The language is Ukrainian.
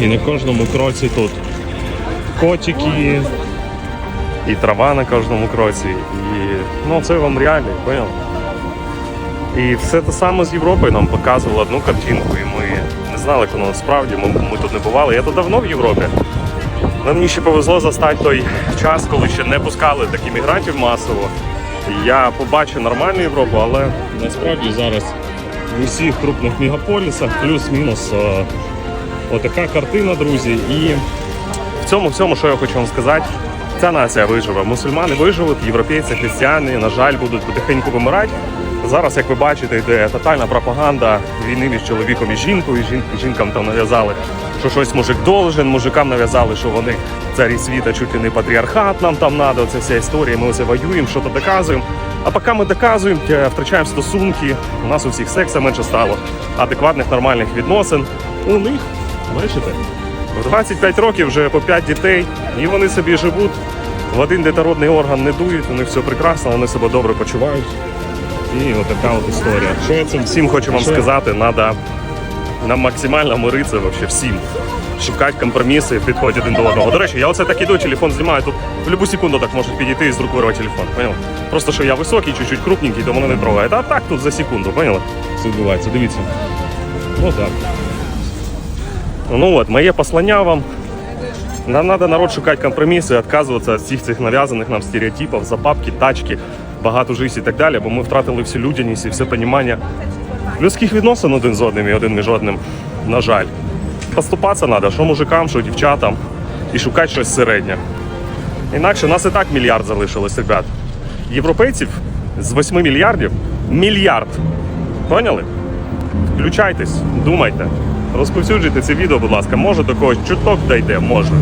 І на кожному кроці тут котики, і трава на кожному кроці. І ну це вам реально, поняв? І все те саме з Європою нам показувало одну картинку, і ми не знали, воно насправді. Ми, ми тут не бували. Я тут давно в Європі. Але мені ще повезло застати той час, коли ще не пускали таких мігрантів масово. Я побачив нормальну Європу, але насправді зараз в усіх крупних мегаполісах плюс-мінус е, отака картина, друзі. І в цьому всьому, що я хочу вам сказати, ця нація виживе. Мусульмани виживуть, європейці, християни, на жаль, будуть потихеньку вимирати. Зараз, як ви бачите, йде тотальна пропаганда війни між чоловіком і жінкою. Жін- Жінкам там нав'язали, що щось мужик должен, мужикам нав'язали, що вони царі світа, чуть ли не патріархат нам там надо. Це вся історія. Ми оце воюємо, що то доказуємо. А поки ми доказуємо, е, втрачаємо стосунки, у нас у всіх секса менше стало, адекватних нормальних відносин. У них, бачите, в 25 років вже по 5 дітей, і вони собі живуть. В один детородний орган не дують, у них все прекрасно, вони себе добре почувають. І отака от історія. Що я цим всім хочу вам сказати, треба нам максимально миритися вообще всім. Шукати компроміси в підході один до одного. До речі, я оце так іду, телефон знімаю, тут в будь-яку секунду так може підійти і з рук вирвати телефон. Поняли? Просто що я високий, чуть-чуть крупненький, то мене не трогає. А так тут за секунду, поняли? Це відбувається, дивіться. Отак. Ну от, моє послання вам. Нам треба народ шукати компроміси, відказуватися від всіх цих нав'язаних нам стереотипів, забабки, тачки, багато життя і так далі, бо ми втратили всю людяність і все розуміння людських відносин один з одним і один між одним, на жаль. Поступатися треба, що мужикам, що дівчатам, і шукати щось середнє. Інакше нас і так мільярд залишилось, ребят. Європейців з 8 мільярдів мільярд. Поняли? Включайтесь, думайте, розповсюджуйте це відео, будь ласка. Може до когось чуток дойде, може.